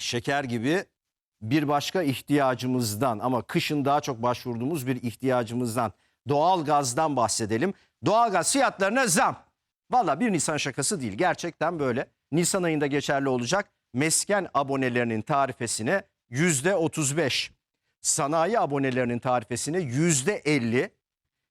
şeker gibi bir başka ihtiyacımızdan ama kışın daha çok başvurduğumuz bir ihtiyacımızdan doğal gazdan bahsedelim. Doğalgaz fiyatlarına zam. Valla bir Nisan şakası değil gerçekten böyle. Nisan ayında geçerli olacak mesken abonelerinin tarifesine yüzde 35, sanayi abonelerinin tarifesine yüzde 50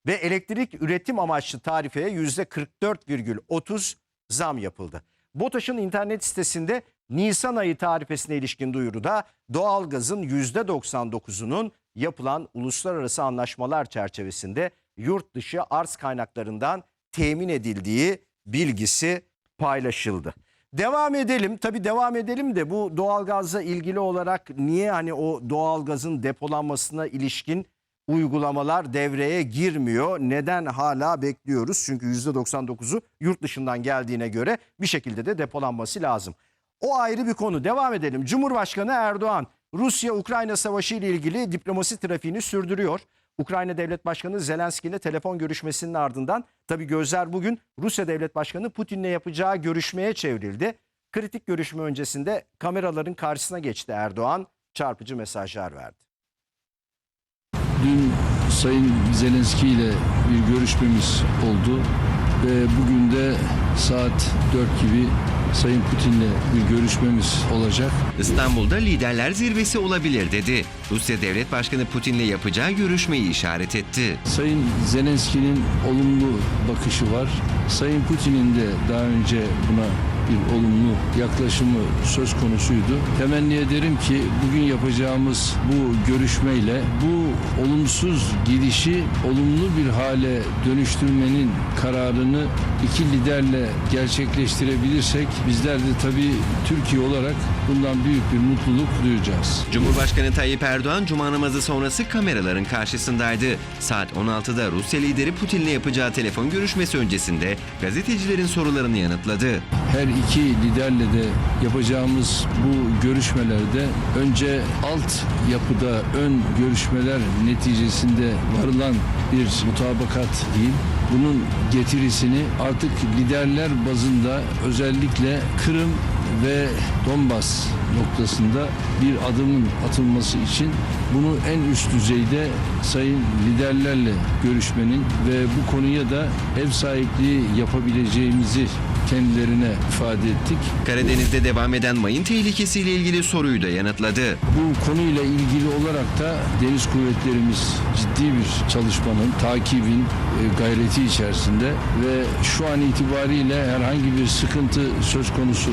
ve elektrik üretim amaçlı tarifeye yüzde 44,30 zam yapıldı. BOTAŞ'ın internet sitesinde Nisan ayı tarifesine ilişkin duyuruda doğalgazın yüzde 99'unun yapılan uluslararası anlaşmalar çerçevesinde yurt dışı arz kaynaklarından temin edildiği bilgisi paylaşıldı. Devam edelim. Tabii devam edelim de bu doğalgazla ilgili olarak niye hani o doğalgazın depolanmasına ilişkin uygulamalar devreye girmiyor. Neden hala bekliyoruz? Çünkü %99'u yurt dışından geldiğine göre bir şekilde de depolanması lazım. O ayrı bir konu. Devam edelim. Cumhurbaşkanı Erdoğan Rusya-Ukrayna savaşı ile ilgili diplomasi trafiğini sürdürüyor. Ukrayna Devlet Başkanı Zelenski ile telefon görüşmesinin ardından tabii gözler bugün Rusya Devlet Başkanı Putin'le yapacağı görüşmeye çevrildi. Kritik görüşme öncesinde kameraların karşısına geçti Erdoğan çarpıcı mesajlar verdi. Dün Sayın Zelenski ile bir görüşmemiz oldu ve bugün de saat 4 gibi Sayın Putin'le bir görüşmemiz olacak. İstanbul'da liderler zirvesi olabilir dedi. Rusya Devlet Başkanı Putin'le yapacağı görüşmeyi işaret etti. Sayın Zelenski'nin olumlu bakışı var. Sayın Putin'in de daha önce buna bir olumlu yaklaşımı söz konusuydu. Temenni ederim ki bugün yapacağımız bu görüşmeyle bu olumsuz gidişi olumlu bir hale dönüştürmenin kararını iki liderle gerçekleştirebilirsek bizler de tabii Türkiye olarak bundan büyük bir mutluluk duyacağız. Cumhurbaşkanı Tayyip Erdoğan cuma namazı sonrası kameraların karşısındaydı. Saat 16'da Rusya lideri Putin'le yapacağı telefon görüşmesi öncesinde gazetecilerin sorularını yanıtladı. her iki liderle de yapacağımız bu görüşmelerde önce alt yapıda ön görüşmeler neticesinde varılan bir mutabakat değil. Bunun getirisini artık liderler bazında özellikle Kırım ve Donbas noktasında bir adımın atılması için bunu en üst düzeyde sayın liderlerle görüşmenin ve bu konuya da ev sahipliği yapabileceğimizi kendilerine ifade ettik. Karadeniz'de devam eden mayın tehlikesiyle ilgili soruyu da yanıtladı. Bu konuyla ilgili olarak da deniz kuvvetlerimiz ciddi bir çalışmanın, takibin e, gayreti içerisinde ve şu an itibariyle herhangi bir sıkıntı söz konusu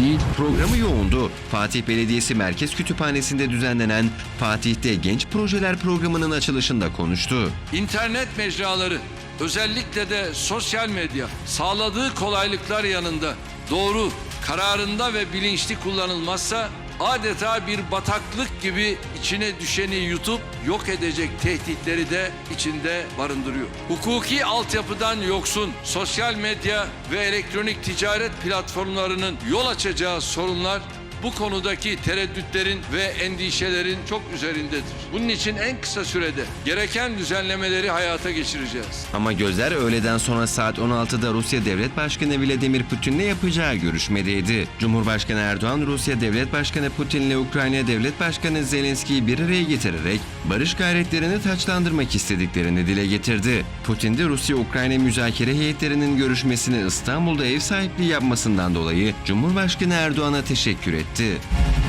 değil. Programı yoğundu. Fatih Belediyesi Merkez Kütüphanesi'nde düzenlenen Fatih'te Genç Projeler programının açılışında konuştu. İnternet mecraları özellikle de sosyal medya sağladığı kolaylıklar yanında doğru, kararında ve bilinçli kullanılmazsa adeta bir bataklık gibi içine düşeni yutup yok edecek tehditleri de içinde barındırıyor. Hukuki altyapıdan yoksun sosyal medya ve elektronik ticaret platformlarının yol açacağı sorunlar bu konudaki tereddütlerin ve endişelerin çok üzerindedir. Bunun için en kısa sürede gereken düzenlemeleri hayata geçireceğiz. Ama gözler öğleden sonra saat 16'da Rusya Devlet Başkanı Vladimir Putin'le yapacağı görüşmedeydi. Cumhurbaşkanı Erdoğan, Rusya Devlet Başkanı Putin'le Ukrayna Devlet Başkanı Zelenski'yi bir araya getirerek barış gayretlerini taçlandırmak istediklerini dile getirdi. Putin de Rusya-Ukrayna müzakere heyetlerinin görüşmesini İstanbul'da ev sahipliği yapmasından dolayı Cumhurbaşkanı Erdoğan'a teşekkür etti.